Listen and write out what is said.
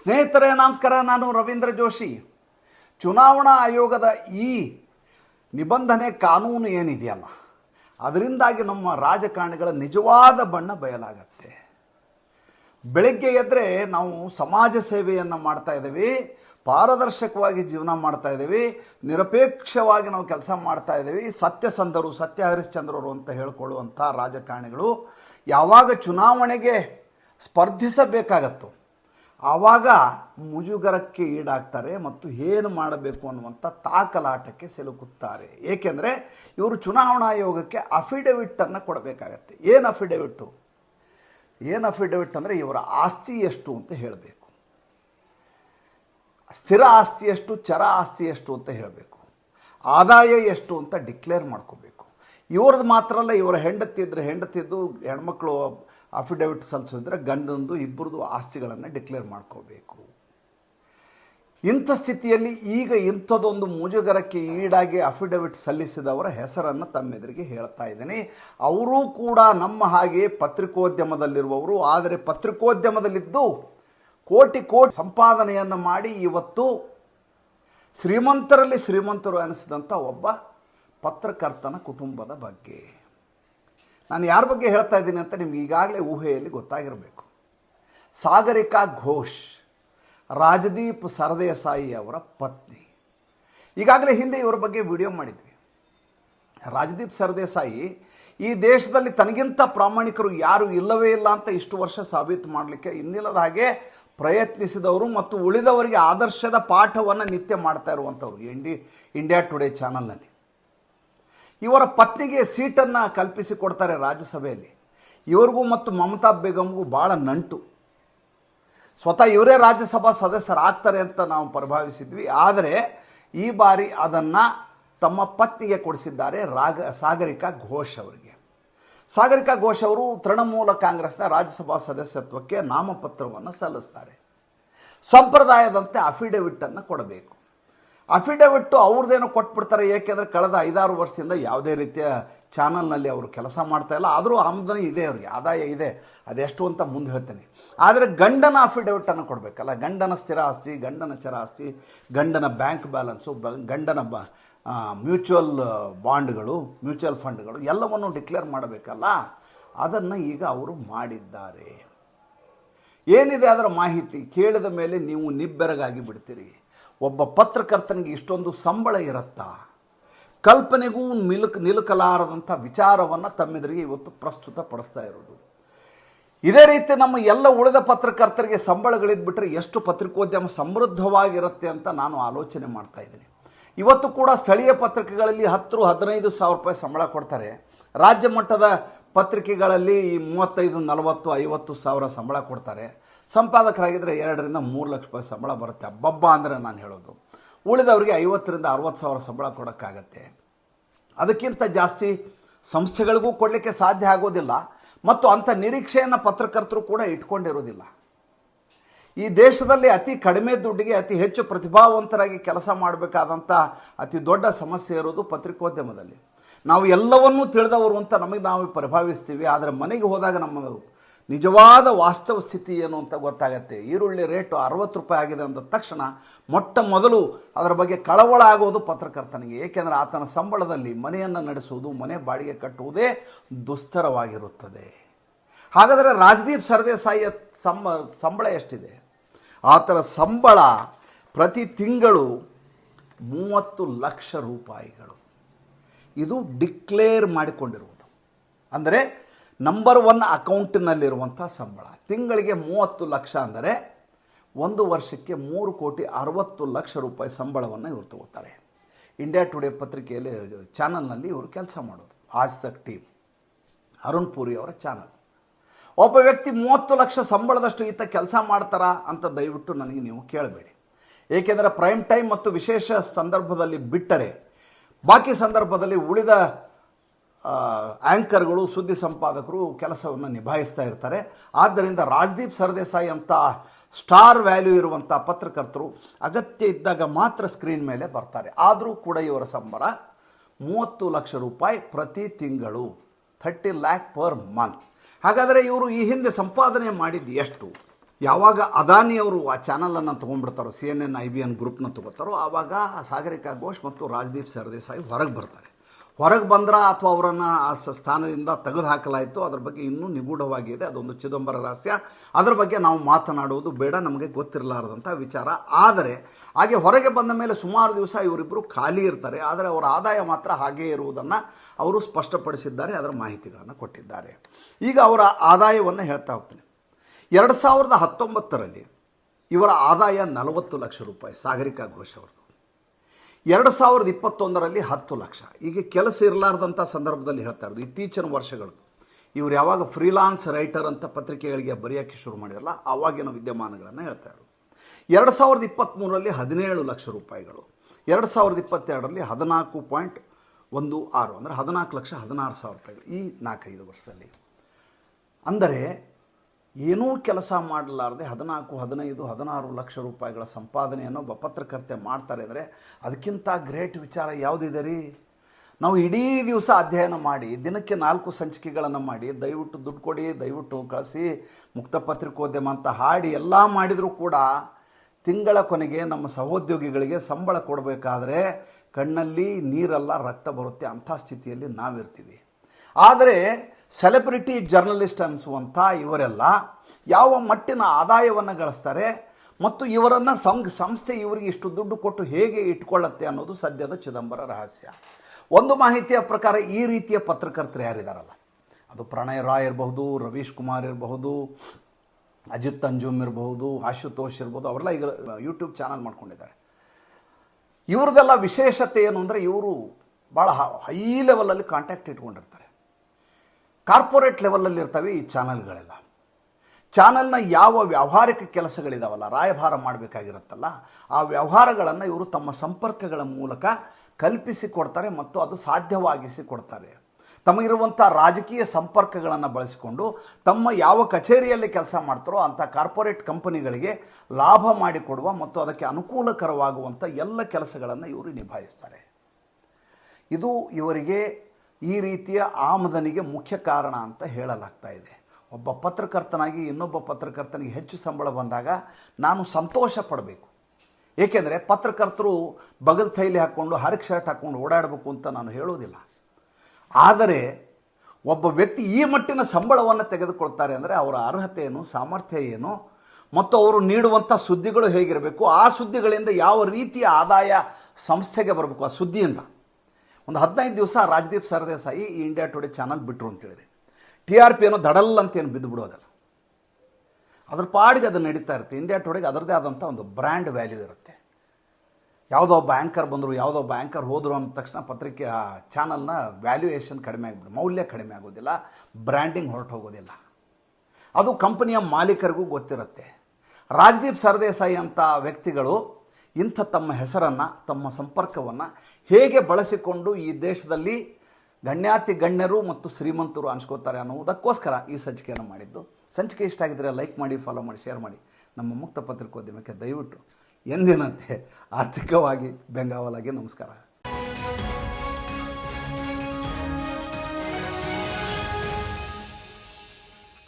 ಸ್ನೇಹಿತರೇ, ನಮಸ್ಕಾರ. ನಾನು ರವೀಂದ್ರ ಜೋಶಿ. ಚುನಾವಣಾ ಆಯೋಗದ ಈ ನಿಬಂಧನೆ ಕಾನೂನು ಏನಿದೆಯಲ್ಲ, ಅದರಿಂದಾಗಿ ನಮ್ಮ ರಾಜಕಾರಣಿಗಳ ನಿಜವಾದ ಬಣ್ಣ ಬಯಲಾಗತ್ತೆ. ಬೆಳಗ್ಗೆ ಎದ್ದರೆ ನಾವು ಸಮಾಜ ಸೇವೆಯನ್ನು ಮಾಡ್ತಾ ಇದ್ದೀವಿ, ಪಾರದರ್ಶಕವಾಗಿ ಜೀವನ ಮಾಡ್ತಾ ಇದ್ದೀವಿ, ನಿರಪೇಕ್ಷವಾಗಿ ನಾವು ಕೆಲಸ ಮಾಡ್ತಾ ಇದ್ದೀವಿ, ಸತ್ಯಸಂಧರು ಸತ್ಯ ಹರಿಶ್ಚಂದ್ರರು ಅಂತ ಹೇಳ್ಕೊಳ್ಳುವಂಥ ರಾಜಕಾರಣಿಗಳು ಯಾವಾಗ ಚುನಾವಣೆಗೆ ಸ್ಪರ್ಧಿಸಬೇಕಾಗತ್ತೋ ಆವಾಗ ಮುಜುಗರಕ್ಕೆ ಈಡಾಗ್ತಾರೆ ಮತ್ತು ಏನು ಮಾಡಬೇಕು ಅನ್ನುವಂಥ ತಾಕಲಾಟಕ್ಕೆ ಸಿಲುಕುತ್ತಾರೆ. ಏಕೆಂದರೆ ಇವರು ಚುನಾವಣಾ ಆಯೋಗಕ್ಕೆ ಅಫಿಡವಿಟ್ಟನ್ನು ಕೊಡಬೇಕಾಗತ್ತೆ. ಏನು ಅಫಿಡವಿಟ್ಟು? ಏನು ಅಫಿಡವಿಟ್ ಅಂದರೆ ಇವರ ಆಸ್ತಿ ಎಷ್ಟು ಅಂತ ಹೇಳಬೇಕು. ಸ್ಥಿರ ಆಸ್ತಿ ಎಷ್ಟು, ಚರ ಆಸ್ತಿ ಎಷ್ಟು ಅಂತ ಹೇಳಬೇಕು. ಆದಾಯ ಎಷ್ಟು ಅಂತ ಡಿಕ್ಲೇರ್ ಮಾಡ್ಕೋಬೇಕು. ಇವ್ರದ್ದು ಮಾತ್ರ ಅಲ್ಲ, ಇವರ ಹೆಂಡತಿ ಇದ್ದರೆ ಹೆಂಡತಿದ್ದು, ಹೆಣ್ಮಕ್ಳು ಅಫಿಡವಿಟ್ ಸಲ್ಲಿಸಿದ್ರೆ ಗಂಡಂದು ಇಬ್ಬರದು ಆಸ್ತಿಗಳನ್ನು ಡಿಕ್ಲೇರ್ ಮಾಡ್ಕೋಬೇಕು. ಇಂಥ ಸ್ಥಿತಿಯಲ್ಲಿ ಈಗ ಇಂಥದ್ದೊಂದು ಮುಜುಗರಕ್ಕೆ ಈಡಾಗಿ ಅಫಿಡವಿಟ್ ಸಲ್ಲಿಸಿದವರ ಹೆಸರನ್ನು ತಮ್ಮೆದುರಿಗೆ ಹೇಳ್ತಾ ಇದ್ದೀನಿ. ಅವರೂ ಕೂಡ ನಮ್ಮ ಹಾಗೆ ಪತ್ರಿಕೋದ್ಯಮದಲ್ಲಿರುವವರು, ಆದರೆ ಪತ್ರಿಕೋದ್ಯಮದಲ್ಲಿದ್ದು ಕೋಟಿ ಕೋಟಿ ಸಂಪಾದನೆಯನ್ನು ಮಾಡಿ ಇವತ್ತು ಶ್ರೀಮಂತರಲ್ಲಿ ಶ್ರೀಮಂತರು ಅನಿಸಿದಂಥ ಒಬ್ಬ ಪತ್ರಕರ್ತನ ಕುಟುಂಬದ ಬಗ್ಗೆ. ನಾನು ಯಾರ ಬಗ್ಗೆ ಹೇಳ್ತಾ ಇದ್ದೀನಿ ಅಂತ ನಿಮ್ಗೆ ಈಗಾಗಲೇ ಊಹೆಯಲ್ಲಿ ಗೊತ್ತಾಗಿರಬೇಕು. ಸಾಗರಿಕಾ ಘೋಷ್, ರಾಜದೀಪ್ ಸರದೇಸಾಯಿ ಅವರ ಪತ್ನಿ. ಈಗಾಗಲೇ ಹಿಂದೆ ಇವರ ಬಗ್ಗೆ ವಿಡಿಯೋ ಮಾಡಿದ್ವಿ. ರಾಜದೀಪ್ ಸರದೇಸಾಯಿ, ಈ ದೇಶದಲ್ಲಿ ತನಗಿಂತ ಪ್ರಾಮಾಣಿಕರು ಯಾರು ಇಲ್ಲವೇ ಇಲ್ಲ ಅಂತ ಇಷ್ಟು ವರ್ಷ ಸಾಬೀತು ಮಾಡಲಿಕ್ಕೆ ಇನ್ನಿಲ್ಲದ ಹಾಗೆ ಪ್ರಯತ್ನಿಸಿದವರು ಮತ್ತು ಉಳಿದವರಿಗೆ ಆದರ್ಶದ ಪಾಠವನ್ನು ನಿತ್ಯ ಮಾಡ್ತಾ ಇರುವಂಥವ್ರು. ಇಂಡಿ ಇಂಡಿಯಾ ಟುಡೇ ಚಾನಲ್ನಲ್ಲಿ. ಇವರ ಪತ್ನಿಗೆ ಸೀಟನ್ನು ಕಲ್ಪಿಸಿಕೊಡ್ತಾರೆ ರಾಜ್ಯಸಭೆಯಲ್ಲಿ. ಇವ್ರಿಗೂ ಮತ್ತು ಮಮತಾ ಬೇಗಮ್ಗೂ ಭಾಳ ನಂಟು. ಸ್ವತಃ ಇವರೇ ರಾಜ್ಯಸಭಾ ಸದಸ್ಯರಾಗ್ತಾರೆ ಅಂತ ನಾವು ಪ್ರಭಾವಿಸಿದ್ವಿ. ಆದರೆ ಈ ಬಾರಿ ಅದನ್ನು ತಮ್ಮ ಪತ್ನಿಗೆ ಕೊಡಿಸಿದ್ದಾರೆ ರಾಗ, ಸಾಗರಿಕಾ ಘೋಷ್ ಅವರಿಗೆ. ಸಾಗರಿಕಾ ಘೋಷ್ ಅವರು ತೃಣಮೂಲ ಕಾಂಗ್ರೆಸ್ನ ರಾಜ್ಯಸಭಾ ಸದಸ್ಯತ್ವಕ್ಕೆ ನಾಮಪತ್ರವನ್ನು ಸಲ್ಲಿಸ್ತಾರೆ. ಸಂಪ್ರದಾಯದಂತೆ ಅಫಿಡವಿಟನ್ನು ಕೊಡಬೇಕು. ಅಫಿಡವಿಟ್ಟು ಅವ್ರದ್ದೇನೋ ಕೊಟ್ಬಿಡ್ತಾರೆ ಏಕೆಂದರೆ ಕಳೆದ ಐದಾರು ವರ್ಷದಿಂದ ಯಾವುದೇ ರೀತಿಯ ಚಾನಲ್ನಲ್ಲಿ ಅವರು ಕೆಲಸ ಮಾಡ್ತಾ ಇಲ್ಲ. ಆದರೂ ಆಮದನಿ ಇದೆ ಅವ್ರಿಗೆ, ಆದಾಯ ಇದೆ. ಅದೆಷ್ಟು ಅಂತ ಮುಂದೆ ಹೇಳ್ತೇನೆ. ಆದರೆ ಗಂಡನ ಅಫಿಡವಿಟನ್ನು ಕೊಡಬೇಕಲ್ಲ. ಗಂಡನ ಸ್ಥಿರ ಆಸ್ತಿ, ಗಂಡನ ಚರ ಆಸ್ತಿ, ಗಂಡನ ಬ್ಯಾಂಕ್ ಬ್ಯಾಲೆನ್ಸು ಗಂಡನ ಬ ಮ್ಯೂಚುವಲ್ ಬಾಂಡ್ಗಳು, ಮ್ಯೂಚುವಲ್ ಫಂಡ್ಗಳು ಎಲ್ಲವನ್ನು ಡಿಕ್ಲೇರ್ ಮಾಡಬೇಕಲ್ಲ. ಅದನ್ನು ಈಗ ಅವರು ಮಾಡಿದ್ದಾರೆ. ಏನಿದೆ ಅದರ ಮಾಹಿತಿ? ಕೇಳಿದ ಮೇಲೆ ನೀವು ನಿಬ್ಬೆರಗಾಗಿ ಬಿಡ್ತೀರಿ. ಒಬ್ಬ ಪತ್ರಕರ್ತನಿಗೆ ಇಷ್ಟೊಂದು ಸಂಬಳ ಇರುತ್ತಾ? ಕಲ್ಪನೆಗೂ ನಿಲುಕ್, ನಿಲುಕಲಾರದಂಥ ವಿಚಾರವನ್ನು ತಮ್ಮೆದುರಿಗೆ ಇವತ್ತು ಪ್ರಸ್ತುತಪಡಿಸ್ತಾ ಇರೋದು. ಇದೇ ರೀತಿ ನಮ್ಮ ಎಲ್ಲ ಉಳಿದ ಪತ್ರಕರ್ತರಿಗೆ ಸಂಬಳಗಳಿದ್ಬಿಟ್ರೆ ಎಷ್ಟು ಪತ್ರಿಕೋದ್ಯಮ ಸಮೃದ್ಧವಾಗಿರುತ್ತೆ ಅಂತ ನಾನು ಆಲೋಚನೆ ಮಾಡ್ತಾ ಇದ್ದೀನಿ. ಇವತ್ತು ಕೂಡ ಸ್ಥಳೀಯ ಪತ್ರಿಕೆಗಳಲ್ಲಿ ಹತ್ತು ಹದಿನೈದು ಸಾವಿರ ರೂಪಾಯಿ ಸಂಬಳ ಕೊಡ್ತಾರೆ. ರಾಜ್ಯ ಮಟ್ಟದ ಪತ್ರಿಕೆಗಳಲ್ಲಿ ಈ ಮೂವತ್ತೈದು, ನಲವತ್ತು, ಐವತ್ತು ಸಾವಿರ ಸಂಬಳ ಕೊಡ್ತಾರೆ. ಸಂಪಾದಕರಾಗಿದ್ದರೆ ಎರಡರಿಂದ ಮೂರು ಲಕ್ಷ ರೂಪಾಯಿ ಸಂಬಳ ಬರುತ್ತೆ. ಅಬ್ಬಬ್ಬ ಅಂದರೆ ನಾನು ಹೇಳೋದು. ಉಳಿದವರಿಗೆ ಐವತ್ತರಿಂದ ಅರವತ್ತು ಸಾವಿರ ಸಂಬಳ ಕೊಡೋಕ್ಕಾಗತ್ತೆ. ಅದಕ್ಕಿಂತ ಜಾಸ್ತಿ ಸಂಸ್ಥೆಗಳಿಗೂ ಕೊಡಲಿಕ್ಕೆ ಸಾಧ್ಯ ಆಗೋದಿಲ್ಲ. ಮತ್ತು ಅಂಥ ನಿರೀಕ್ಷೆಯನ್ನು ಪತ್ರಕರ್ತರು ಕೂಡ ಇಟ್ಕೊಂಡಿರೋದಿಲ್ಲ. ಈ ದೇಶದಲ್ಲಿ ಅತಿ ಕಡಿಮೆ ದುಡ್ಡಿಗೆ ಅತಿ ಹೆಚ್ಚು ಪ್ರತಿಭಾವಂತರಾಗಿ ಕೆಲಸ ಮಾಡಬೇಕಾದಂಥ ಅತಿ ದೊಡ್ಡ ಸಮಸ್ಯೆ ಇರೋದು ಪತ್ರಿಕೋದ್ಯಮದಲ್ಲಿ. ನಾವು ಎಲ್ಲವನ್ನೂ ತಿಳಿದವರು ಅಂತ ನಮಗೆ ನಾವು ಪ್ರಭಾವಿಸ್ತೀವಿ, ಆದರೆ ಮನೆಗೆ ಹೋದಾಗ ನಮ್ಮ ನಿಜವಾದ ವಾಸ್ತವ ಸ್ಥಿತಿ ಏನು ಅಂತ ಗೊತ್ತಾಗತ್ತೆ. ಈರುಳ್ಳಿ ರೇಟು ಅರವತ್ತು ರೂಪಾಯಿ ಆಗಿದೆ ಅಂದ ತಕ್ಷಣ ಮೊಟ್ಟ ಮೊದಲು ಅದರ ಬಗ್ಗೆ ಕಳವಳ ಆಗೋದು ಪತ್ರಕರ್ತನಿಗೆ. ಏಕೆಂದರೆ ಆತನ ಸಂಬಳದಲ್ಲಿ ಮನೆಯನ್ನು ನಡೆಸುವುದು, ಮನೆ ಬಾಡಿಗೆ ಕಟ್ಟುವುದೇ ದುಸ್ತರವಾಗಿರುತ್ತದೆ. ಹಾಗಾದರೆ ರಾಜದೀಪ್ ಸರ್ದೇಸಾಯಿಯ ಸಂಬ, ಸಂಬಳ ಎಷ್ಟಿದೆ? ಆತನ ಸಂಬಳ ಪ್ರತಿ ತಿಂಗಳು ಮೂವತ್ತು ಲಕ್ಷ ರೂಪಾಯಿಗಳು. ಇದು ಡಿಕ್ಲೇರ್ ಮಾಡಿಕೊಂಡಿರುವುದು. ಅಂದರೆ ನಂಬರ್ ಒನ್ ಅಕೌಂಟಿನಲ್ಲಿರುವಂಥ ಸಂಬಳ. ತಿಂಗಳಿಗೆ ಮೂವತ್ತು ಲಕ್ಷ ಅಂದರೆ ಒಂದು ವರ್ಷಕ್ಕೆ ಮೂರು ಕೋಟಿ ಅರವತ್ತು ಲಕ್ಷ ರೂಪಾಯಿ ಸಂಬಳವನ್ನು ಇವರು ತಗೋತಾರೆ. ಇಂಡಿಯಾ ಟುಡೇ ಪತ್ರಿಕೆಯಲ್ಲಿ ಚಾನಲ್ನಲ್ಲಿ ಇವರು ಕೆಲಸ ಮಾಡೋದು. ಆಜ್ ತಕ್ ಟೀಮ್ ಅರುಣ್ ಪೂರಿ ಅವರ ಚಾನಲ್ ಒಬ್ಬ ವ್ಯಕ್ತಿ ಮೂವತ್ತು ಲಕ್ಷ ಸಂಬಳದಷ್ಟು ಈತ ಕೆಲಸ ಮಾಡ್ತಾರಾ ಅಂತ ದಯವಿಟ್ಟು ನನಗೆ ನೀವು ಕೇಳಬೇಡಿ. ಏಕೆಂದರೆ ಪ್ರೈಮ್ ಟೈಮ್ ಮತ್ತು ವಿಶೇಷ ಸಂದರ್ಭದಲ್ಲಿ ಬಿಟ್ಟರೆ ಬಾಕಿ ಸಂದರ್ಭದಲ್ಲಿ ಉಳಿದ ಆ್ಯಂಕರ್ಗಳು ಸುದ್ದಿ ಸಂಪಾದಕರು ಕೆಲಸವನ್ನು ನಿಭಾಯಿಸ್ತಾ ಇರ್ತಾರೆ. ಆದ್ದರಿಂದ ರಾಜದೀಪ್ ಸರ್ದೇಸಾಯಿ ಅಂತ ಸ್ಟಾರ್ ವ್ಯಾಲ್ಯೂ ಇರುವಂಥ ಪತ್ರಕರ್ತರು ಅಗತ್ಯ ಇದ್ದಾಗ ಮಾತ್ರ ಸ್ಕ್ರೀನ್ ಮೇಲೆ ಬರ್ತಾರೆ. ಆದರೂ ಕೂಡ ಇವರ ಸಂಬಳ ಮೂವತ್ತು ಲಕ್ಷ ರೂಪಾಯಿ ಪ್ರತಿ ತಿಂಗಳು ಥರ್ಟಿ ಲ್ಯಾಕ್ ಪರ್ ಮಂತ್ ಹಾಗಾದರೆ ಇವರು ಈ ಹಿಂದೆ ಸಂಪಾದನೆ ಮಾಡಿದ್ದು ಎಷ್ಟು? ಯಾವಾಗ ಅದಾನಿಯವರು ಆ ಚಾನಲನ್ನು ತೊಗೊಂಡ್ಬಿಡ್ತಾರೋ C N N I B N ಗ್ರೂಪ್ನ ತೊಗೋತಾರೋ, ಆವಾಗ ಸಾಗರಿಕಾ ಘೋಷ್ ಮತ್ತು ರಾಜದೀಪ್ ಸರ್ದೇಸಾಯಿ ಹೊರಗೆ ಬರ್ತಾರೆ. ಹೊರಗೆ ಬಂದ್ರ ಅಥವಾ ಅವರನ್ನು ಆ ಸ್ಥಾನದಿಂದ ತೆಗೆದು ಹಾಕಲಾಯಿತು, ಅದ್ರ ಬಗ್ಗೆ ಇನ್ನೂ ನಿಗೂಢವಾಗಿದೆ. ಅದೊಂದು ಚಿದಂಬರ ರಹಸ್ಯ. ಅದರ ಬಗ್ಗೆ ನಾವು ಮಾತನಾಡುವುದು ಬೇಡ, ನಮಗೆ ಗೊತ್ತಿರಲಾರದಂಥ ವಿಚಾರ. ಆದರೆ, ಹಾಗೆ ಹೊರಗೆ ಬಂದ ಮೇಲೆ ಸುಮಾರು ದಿವಸ ಇವರಿಬ್ಬರು ಖಾಲಿ ಇರ್ತಾರೆ. ಆದರೆ ಅವರ ಆದಾಯ ಮಾತ್ರ ಹಾಗೇ ಇರುವುದನ್ನು ಅವರು ಸ್ಪಷ್ಟಪಡಿಸಿದ್ದಾರೆ, ಅದರ ಮಾಹಿತಿಗಳನ್ನು ಕೊಟ್ಟಿದ್ದಾರೆ. ಈಗ ಅವರ ಆದಾಯವನ್ನು ಹೇಳ್ತಾ ಹೋಗ್ತೀನಿ. ಎರಡು ಸಾವಿರದ ಹತ್ತೊಂಬತ್ತರಲ್ಲಿ ಇವರ ಆದಾಯ ನಲವತ್ತು ಲಕ್ಷ ರೂಪಾಯಿ, ಸಾಗರಿಕಾ ಘೋಷ್ ಅವ್ರದ್ದು. ಎರಡು ಸಾವಿರದ ಇಪ್ಪತ್ತೊಂದರಲ್ಲಿ ಹತ್ತು ಲಕ್ಷ. ಈಗ ಕೆಲಸ ಇರಲಾರ್ದಂಥ ಸಂದರ್ಭದಲ್ಲಿ ಹೇಳ್ತಾ ಇರೋದು. ಇತ್ತೀಚಿನ ವರ್ಷಗಳು ಇವರು ಯಾವಾಗ ಫ್ರೀಲಾನ್ಸ್ ರೈಟರ್ ಅಂತ ಪತ್ರಿಕೆಗಳಿಗೆ ಬರೆಯೋಕ್ಕೆ ಶುರು ಮಾಡಿರಲ್ಲ ಆವಾಗಿನ ವಿದ್ಯಮಾನಗಳನ್ನು ಹೇಳ್ತಾ ಇರೋದು. ಎರಡು ಸಾವಿರದ ಇಪ್ಪತ್ತ್ಮೂರರಲ್ಲಿ ಹದಿನೇಳು ಲಕ್ಷ ರೂಪಾಯಿಗಳು. ಎರಡು ಸಾವಿರದ ಇಪ್ಪತ್ತೆರಡರಲ್ಲಿ ಹದಿನಾಲ್ಕು ಪಾಯಿಂಟ್ ಒಂದು ಆರು, ಅಂದರೆ ಹದಿನಾಲ್ಕು ಲಕ್ಷ ಹದಿನಾರು ಸಾವಿರ ರೂಪಾಯಿಗಳು ಈ ನಾಲ್ಕೈದು ವರ್ಷದಲ್ಲಿ. ಅಂದರೆ ಏನೂ ಕೆಲಸ ಮಾಡಲಾರದೆ ಹದಿನಾಲ್ಕು, ಹದಿನೈದು, ಹದಿನಾರು ಲಕ್ಷ ರೂಪಾಯಿಗಳ ಸಂಪಾದನೆಯನ್ನು ಒಬ್ಬ ಪತ್ರಕರ್ತೆ ಮಾಡ್ತಾರೆ ಅಂದರೆ ಅದಕ್ಕಿಂತ ಗ್ರೇಟ್ ವಿಚಾರ ಯಾವುದಿದೆ ರೀ? ನಾವು ಇಡೀ ದಿವಸ ಅಧ್ಯಯನ ಮಾಡಿ, ದಿನಕ್ಕೆ ನಾಲ್ಕು ಸಂಚಿಕೆಗಳನ್ನು ಮಾಡಿ, ದಯವಿಟ್ಟು ದುಡ್ಡು ಕೊಡಿ, ದಯವಿಟ್ಟು ಕಳಿಸಿ, ಮುಕ್ತ ಪತ್ರಿಕೋದ್ಯಮ ಅಂತ ಹಾಡಿ ಎಲ್ಲ ಮಾಡಿದರೂ ಕೂಡ ತಿಂಗಳ ಕೊನೆಗೆ ನಮ್ಮ ಸಹೋದ್ಯೋಗಿಗಳಿಗೆ ಸಂಬಳ ಕೊಡಬೇಕಾದ್ರೆ ಕಣ್ಣಲ್ಲಿ ನೀರೆಲ್ಲ ರಕ್ತ ಬರುತ್ತೆ ಅಂಥ ಸ್ಥಿತಿಯಲ್ಲಿ ನಾವಿರ್ತೀವಿ. ಆದರೆ ಸೆಲೆಬ್ರಿಟಿ ಜರ್ನಲಿಸ್ಟ್ ಅನಿಸುವಂಥ ಇವರೆಲ್ಲ ಯಾವ ಮಟ್ಟಿನ ಆದಾಯವನ್ನು ಗಳಿಸ್ತಾರೆ ಮತ್ತು ಇವರನ್ನು ಸಂಘ, ಸಂಸ್ಥೆ ಇವರಿಗೆ ಇಷ್ಟು ದುಡ್ಡು ಕೊಟ್ಟು ಹೇಗೆ ಇಟ್ಕೊಳ್ಳುತ್ತೆ ಅನ್ನೋದು ಸದ್ಯದ ಚಿದಂಬರ ರಹಸ್ಯ. ಒಂದು ಮಾಹಿತಿಯ ಪ್ರಕಾರ ಈ ರೀತಿಯ ಪತ್ರಕರ್ತರು ಯಾರಿದಾರಲ್ಲ? ಅದು ಪ್ರಣಯ್ ರಾಯ್ ಇರಬಹುದು, ರವೀಶ್ ಕುಮಾರ್ ಇರಬಹುದು, ಅಜಿತ್ ಅಂಜುಮ್ ಇರಬಹುದು, ಆಶುತೋಷ್ ಇರ್ಬೋದು ಅವರೆಲ್ಲ ಈಗ ಯೂಟ್ಯೂಬ್ ಚಾನಲ್ ಮಾಡ್ಕೊಂಡಿದ್ದಾರೆ. ಇವ್ರದ್ದೆಲ್ಲ ವಿಶೇಷತೆ ಏನು ಅಂದರೆ ಇವರು ಭಾಳ ಹೈ ಲೆವೆಲಲ್ಲಿ ಕಾಂಟ್ಯಾಕ್ಟ್ ಇಟ್ಕೊಂಡಿರ್ತಾರೆ. ಕಾರ್ಪೊರೇಟ್ ಲೆವೆಲಲ್ಲಿ ಇರ್ತವೆ ಈ ಚಾನಲ್ಗಳೆಲ್ಲ. ಚಾನಲ್ನ ಯಾವ ವ್ಯಾವಹಾರಿಕ ಕೆಲಸಗಳಿದಾವಲ್ಲ, ರಾಯಭಾರ ಮಾಡಬೇಕಾಗಿರುತ್ತಲ್ಲ, ಆ ವ್ಯವಹಾರಗಳನ್ನು ಇವರು ತಮ್ಮ ಸಂಪರ್ಕಗಳ ಮೂಲಕ ಕಲ್ಪಿಸಿ ಕೊಡ್ತಾರೆ ಮತ್ತು ಅದು ಸಾಧ್ಯವಾಗಿಸಿ ಕೊಡ್ತಾರೆ ತಮಗಿರುವಂಥ ರಾಜಕೀಯ ಸಂಪರ್ಕಗಳನ್ನು ಬಳಸಿಕೊಂಡು ತಮ್ಮ ಯಾವ ಕಚೇರಿಯಲ್ಲಿ ಕೆಲಸ ಮಾಡ್ತಾರೋ ಅಂಥ ಕಾರ್ಪೊರೇಟ್ ಕಂಪನಿಗಳಿಗೆ ಲಾಭ ಮಾಡಿಕೊಡುವ ಮತ್ತು ಅದಕ್ಕೆ ಅನುಕೂಲಕರವಾಗುವಂಥ ಎಲ್ಲ ಕೆಲಸಗಳನ್ನು ಇವರು ನಿಭಾಯಿಸ್ತಾರೆ. ಇದು ಇವರಿಗೆ ಈ ರೀತಿಯ ಆಮದನಿಗೆ ಮುಖ್ಯ ಕಾರಣ ಅಂತ ಹೇಳಲಾಗ್ತಾ ಇದೆ. ಒಬ್ಬ ಪತ್ರಕರ್ತನಾಗಿ ಇನ್ನೊಬ್ಬ ಪತ್ರಕರ್ತನಿಗೆ ಹೆಚ್ಚು ಸಂಬಳ ಬಂದಾಗ ನಾನು ಸಂತೋಷ ಪಡಬೇಕು. ಏಕೆಂದರೆ ಪತ್ರಕರ್ತರು ಬಗಲ್ ಥೈಲಿ ಹಾಕ್ಕೊಂಡು, ಹರಕ್ ಶರ್ಟ್ ಹಾಕ್ಕೊಂಡು ಓಡಾಡಬೇಕು ಅಂತ ನಾನು ಹೇಳೋದಿಲ್ಲ. ಆದರೆ ಒಬ್ಬ ವ್ಯಕ್ತಿ ಈ ಮಟ್ಟಿನ ಸಂಬಳವನ್ನು ತೆಗೆದುಕೊಳ್ತಾರೆ ಅಂದರೆ ಅವರ ಅರ್ಹತೆ ಏನು, ಸಾಮರ್ಥ್ಯ ಏನು, ಮತ್ತು ಅವರು ನೀಡುವಂಥ ಸುದ್ದಿಗಳು ಹೇಗಿರಬೇಕು, ಆ ಸುದ್ದಿಗಳಿಂದ ಯಾವ ರೀತಿಯ ಆದಾಯ ಸಂಸ್ಥೆಗೆ ಬರಬೇಕು, ಆ ಸುದ್ದಿಯಿಂದ. ಒಂದು ಹದಿನೈದು ದಿವಸ ರಾಜದೀಪ್ ಸರ್ದೇಸಾಯಿ ಈ ಇಂಡಿಯಾ ಟುಡೇ ಚಾನಲ್ ಬಿಟ್ಟರು ಅಂತೇಳಿದೆ ಟಿ ಆರ್ ಪಿ ಏನೋ ದಡಲ್ ಅಂತ ಏನು ಬಿದ್ದು ಬಿಡೋದಲ್ಲ ಅದ್ರ ಪಾಡಿಗೆ ಅದು ನಡೀತಾ ಇರುತ್ತೆ. ಇಂಡಿಯಾ ಟುಡೇಗೆ ಅದರದೇ ಆದಂಥ ಒಂದು ಬ್ರ್ಯಾಂಡ್ ವ್ಯಾಲ್ಯೂ ಇರುತ್ತೆ. ಯಾವುದೋ ಬ್ಯಾಂಕರ್ ಬಂದರು, ಯಾವುದೋ ಬ್ಯಾಂಕರ್ ಹೋದರು ಅಂದ ತಕ್ಷಣ ಪತ್ರಿಕೆ, ಆ, ಚಾನಲ್ನ ವ್ಯಾಲ್ಯೂಯೇಷನ್ ಕಡಿಮೆ ಆಗಿಬಿಡು, ಮೌಲ್ಯ ಕಡಿಮೆ ಆಗೋದಿಲ್ಲ ಬ್ರ್ಯಾಂಡಿಂಗ್ ಹೊರಟು ಹೋಗೋದಿಲ್ಲ. ಅದು ಕಂಪನಿಯ ಮಾಲೀಕರಿಗೂ ಗೊತ್ತಿರುತ್ತೆ. ರಾಜದೀಪ್ ಸರ್ದೇಸಾಯಿ ಅಂತ ವ್ಯಕ್ತಿಗಳು ಇಂಥ ತಮ್ಮ ಹೆಸರನ್ನು, ತಮ್ಮ ಸಂಪರ್ಕವನ್ನು ಹೇಗೆ ಬಳಸಿಕೊಂಡು ಈ ದೇಶದಲ್ಲಿ ಗಣ್ಯಾತಿ ಗಣ್ಯರು ಮತ್ತು ಶ್ರೀಮಂತರು ಅನ್ಸ್ಕೋತಾರೆ ಅನ್ನೋದಕ್ಕೋಸ್ಕರ ಈ ಸಂಚಿಕೆಯನ್ನು ಮಾಡಿದ್ದು. ಸಂಚಿಕೆ ಇಷ್ಟ ಆಗಿದ್ದರೆ ಲೈಕ್ ಮಾಡಿ, ಫಾಲೋ ಮಾಡಿ, ಶೇರ್ ಮಾಡಿ. ನಮ್ಮ ಮುಕ್ತ ಪತ್ರಿಕೋದ್ಯಮಕ್ಕೆ ದಯವಿಟ್ಟು ಎಂದಿನಂತೆ ಆರ್ಥಿಕವಾಗಿ ಬೆಂಗಾವಲಾಗಿ ನಮಸ್ಕಾರ.